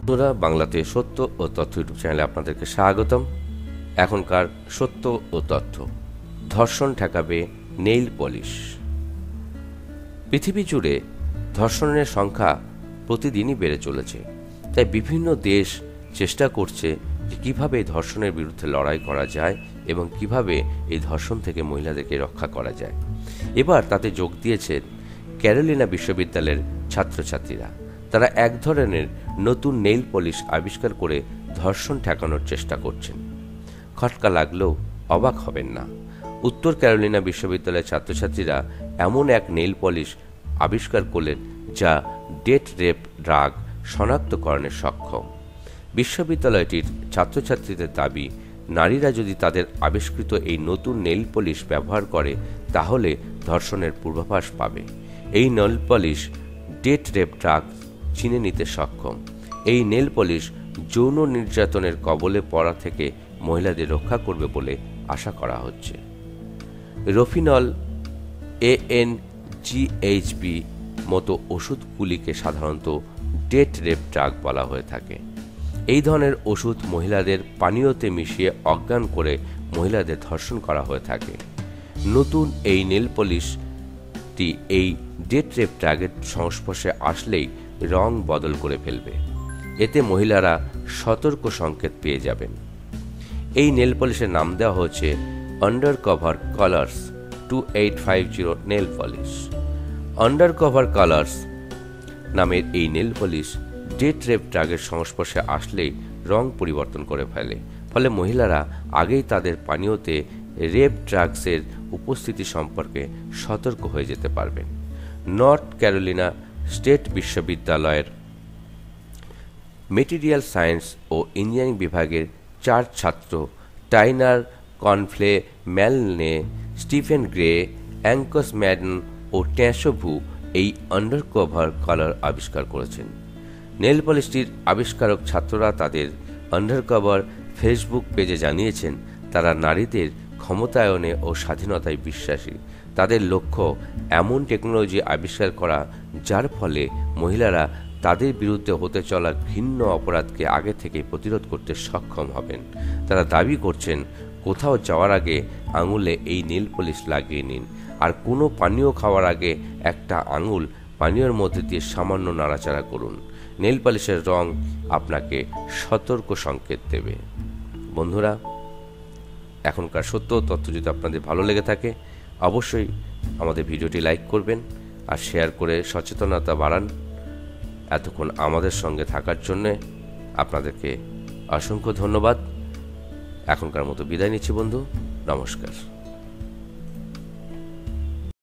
বন্ধুরা, বাংলাতে সত্য ও তথ্য ইউটিউব চ্যানেলে আপনাদেরকে স্বাগতম। এখনকার সত্য ও তথ্য। ধর্ষণ ঠেকাবে নেইল পলিশ। পৃথিবী জুড়ে ধর্ষণের সংখ্যা প্রতিদিনই বেড়ে চলেছে। তাই বিভিন্ন দেশ চেষ্টা করছে যে কীভাবে এই ধর্ষণের বিরুদ্ধে লড়াই করা যায় এবং কীভাবে এই ধর্ষণ থেকে মহিলাদেরকে রক্ষা করা যায়। এবার তাতে যোগ দিয়েছেন ক্যারোলিনা বিশ্ববিদ্যালয়ের ছাত্রছাত্রীরা। তারা এক ধরনের নতুন নেইল পলিশ আবিষ্কার করে ধর্ষণ ঠেকানোর চেষ্টা করছেন। খটকা লাগলেও অবাক হবেন না। উত্তর ক্যারোলিনা বিশ্ববিদ্যালয়ের ছাত্রছাত্রীরা এমন এক নেইল পলিশ আবিষ্কার করলেন যা ডেট রেপ ড্রাগ শনাক্তকরণে সক্ষম। বিশ্ববিদ্যালয়টির ছাত্রছাত্রীদের দাবি, নারীরা যদি তাদের আবিষ্কৃত এই নতুন নেইল পলিশ ব্যবহার করে, তাহলে ধর্ষণের পূর্বাভাস পাবে। এই nail polish date rape drug চিনে নিতে সক্ষম। এই নেল পলিশ যৌন নির্যাতনের কবলে পড়া থেকে মহিলাদের রক্ষা করবে বলে আশা করা হচ্ছে। রফিনল এএন জিএইচবি মতো ওষুধগুলিকে সাধারণত ডেট রেপ ড্রাগ বলা হয়ে থাকে। এই ধরনের ওষুধ মহিলাদের পানীয়তে মিশিয়ে অজ্ঞান করে মহিলাদের ধর্ষণ করা হয়ে থাকে। নতুন এই নেল পলিশটি এই ডেট রেপ ড্রাগের সংস্পর্শে আসলেই রং বদল করে ফেলবে। এতে মহিলারা সতর্ক সংকেত পেয়ে যাবেন। এই নেল পলিশের নাম দেওয়া হয়েছে under cover colors two eight five zero nail polish. Under cover colors নামের এই নেল পলিশ ডেট রেপ ড্রাগের সংস্পর্শে আসলেই রং পরিবর্তন করে ফেলে। ফলে মহিলারা আগেই তাদের পানীয়তে রেপ ড্রাগসের উপস্থিতি সম্পর্কে সতর্ক হয়ে যেতে পারবেন। নর্থ ক্যারোলিনা স্টেট বিশ্ববিদ্যালয়ের মেটেরিয়াল সায়েন্স ও ইঞ্জিনিয়ারিং বিভাগের চার ছাত্র টাইনার কনফ্লে ম্যালনে, স্টিফেন গ্রে, অ্যাঙ্কস ম্যাডন ও ট্যাঁশোভু এই আন্ডারকভার কালার আবিষ্কার করেছেন। নেল পলিশটির আবিষ্কারক ছাত্ররা তাদের আন্ডারকভার ফেসবুক পেজে জানিয়েছেন, তারা নারীদের ক্ষমতায়নে ও স্বাধীনতায় বিশ্বাসী। তাদের লক্ষ্য এমন টেকনোলজি আবিষ্কার করা, যার ফলে মহিলারা তাদের বিরুদ্ধে হতে চলা ঘৃণ্য অপরাধকে আগে থেকে প্রতিরোধ করতে সক্ষম হবেন। তারা দাবি করছেন, কোথাও যাওয়ার আগে আঙুলে এই নীল পলিশ লাগিয়ে নিন, আর কোনো পানীয় খাওয়ার আগে একটা আঙুল পানীয়র মধ্যে দিয়ে সামান্য নাড়াচাড়া করুন। নেল পালিশের রং আপনাকে সতর্ক সংকেত দেবে। বন্ধুরা, এখনকার সত্য তথ্য যদি আপনাদের ভালো লেগে থাকে, অবশ্যই আমাদের ভিডিওটি লাইক করবেন আর শেয়ার করে সচেতনতা বাড়ান। এতক্ষণ আমাদের সঙ্গে থাকার জন্যে আপনাদেরকে অসংখ্য ধন্যবাদ। এখনকার মতো বিদায় নিচ্ছি বন্ধু। নমস্কার।